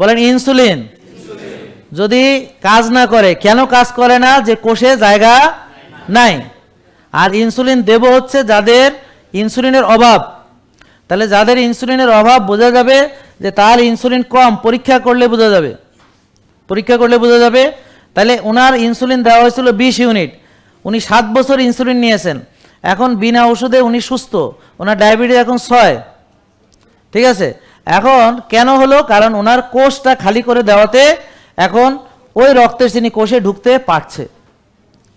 বলেন ইনসুলিন। যদি কাজ না করে, কেন কাজ করে না? যে কোষে জায়গা নাই। আর ইনসুলিন দেব হচ্ছে যাদের ইনসুলিনের অভাব। তাহলে যাদের ইনসুলিনের অভাব, বোঝা যাবে যে তার ইনসুলিন কম। পরীক্ষা করলে বোঝা যাবে। পরীক্ষা করলে বোঝা যাবে। তাহলে ওনার ইনসুলিন দেওয়া হয়েছিল বিশ ইউনিট। উনি সাত বছর ইনসুলিন নিয়েছেন। এখন বিনা ওষুধে উনি সুস্থ। ওনার ডায়াবেটিস এখন ছয়। ঠিক আছে? এখন কেন হলো? কারণ ওনার কোষটা খালি করে দেওয়াতে এখন ওই রক্তের চিনি কোষে ঢুকতে পারছে।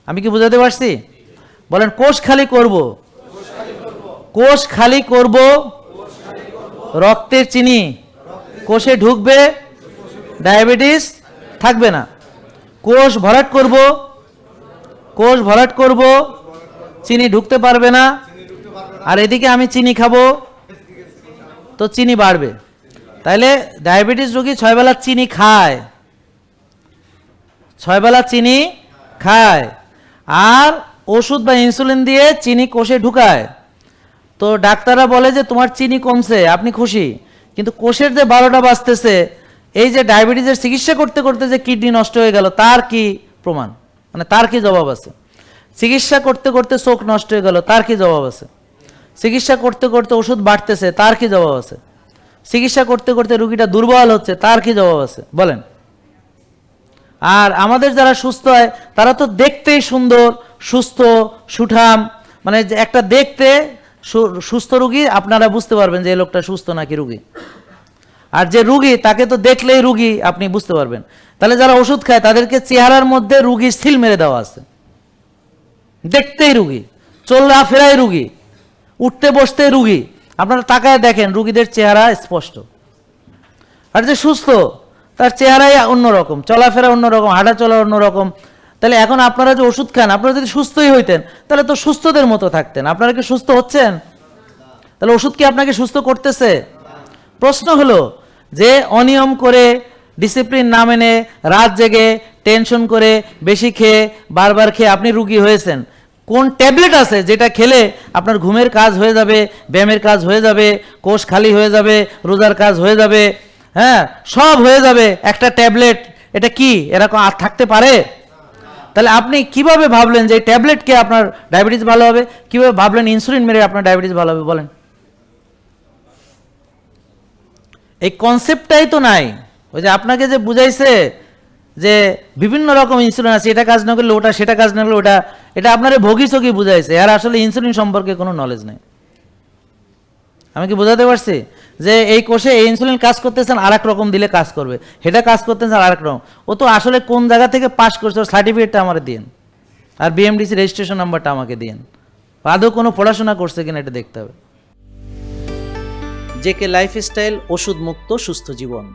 আমি কি বুঝাতে পারছি? বলেন, কোষ খালি করব। কোষ খালি করব রক্তের চিনি। কোষে ঢুকবে, ডায়াবেটিস থাকবে না। কোষ ভরাট করব, কোষ ভরাট করব, চিনি ঢুকতে পারবে না। আর এদিকে আমি চিনি খাব। তো চিনি বাড়বে। তাইলে ডায়াবেটিস রোগী ছয় বেলা চিনি খায়। ছয় বেলা চিনি খায়। আর ওষুধ বা ইনসুলিন দিয়ে চিনি কোষে ঢুকায়। তো ডাক্তাররা বলে যে, তোমার চিনি কমছে, আপনি খুশি। কিন্তু কোষের যে বারোটা বাঁচতেছে এই যে ডায়াবেটিসের চিকিৎসা করতে করতে যে কিডনি নষ্ট হয়ে গেল, তার কি প্রমাণ? মানে তার কি জবাব আছে? চিকিৎসা করতে করতে চোখ নষ্ট হয়ে গেল, তার কি জবাব আছে? চিকিৎসা করতে করতে ওষুধ বাড়তেছে, তার কি জবাব আছে? চিকিৎসা করতে করতে রুগীটা দুর্বল হচ্ছে, তার কি জবাব আছে? বলেন। আর আমাদের যারা সুস্থ হয়, তারা তো দেখতেই সুন্দর, সুস্থ, সুঠাম মানে একটা দেখতে সুস্থ রুগী, আপনারা বুঝতে পারবেন যে এই লোকটা সুস্থ নাকি রুগী। আর যে রুগী, তাকে তো দেখলেই রুগী, আপনি বুঝতে পারবেন। তাহলে যারা ওষুধ খায়, তাদেরকে চেহারার মধ্যে রুগী সিল মেরে দেওয়া আছে। দেখতেই রুগী চলরা ফেরাই রুগী। উঠতে বসতে রুগী। আপনারা তাকায় দেখেন, রুগীদের চেহারা স্পষ্ট। আর যে সুস্থ, তার চেহারাই অন্যরকম, চলাফেরা অন্যরকম হাঁটা চলা অন্যরকম। তাহলে এখন আপনারা যে ওষুধ খান, আপনারা যদি সুস্থই হইতেন, তাহলে তো সুস্থদের মতো থাকতেন। আপনারা কি সুস্থ হচ্ছেন? তাহলে ওষুধ কি আপনাকে সুস্থ করতেছে? প্রশ্ন হলো, যে অনিয়ম করে, ডিসিপ্লিন না মেনে, রাত জেগে, টেনশন করে, বেশি খেয়ে, বারবার খেয়ে আপনি রুগী হয়েছেন কোন ট্যাবলেট আছে যেটা খেলে আপনার ঘুমের কাজ হয়ে যাবে, ব্যায়ামের কাজ হয়ে যাবে, কোষ খালি হয়ে যাবে, রোজার কাজ হয়ে যাবে হ্যাঁ সব হয়ে যাবে। একটা ট্যাবলেট, এটা কি? এরকম আর থাকতে পারে? তাহলে আপনি কীভাবে ভাবলেন যে এই ট্যাবলেট খেয়ে আপনার ডায়াবেটিস ভালো হবে? কীভাবে ভাবলেন ইনসুলিন মেরে আপনার ডায়াবেটিস ভালো হবে? বলেন। এই কনসেপ্টটাই তো নাই। ওই যে আপনাকে যে বুঝাইছে যে বিভিন্ন রকম ইনসুলিন আছে, এটা কাজ না করলে ওটা, সেটা কাজ না করলে ওটা, এটা আপনার ভোগী চোখি বুঝাইছে। আর আসলে ইনসুলিন সম্পর্কে কোনো নলেজ নেই। আমি কি বোঝাতে পারছি? যে এই কোষে এই ইনসুলিন কাজ করতেছেন আর এক রকম দিলে কাজ করবে। সেটা কাজ করতেছেন আর এক রকম। ও তো আসলে কোন জায়গা থেকে পাস করছে, ওর সার্টিফিকেটটা আমার দিন আর বিএমডিসি রেজিস্ট্রেশন নাম্বারটা আমাকে দিন আদৌ কোনো পড়াশোনা করছে কিনা এটা দেখতে হবে। জেকে লাইফস্টাইল ওষুধ মুক্ত সুস্থ জীবন।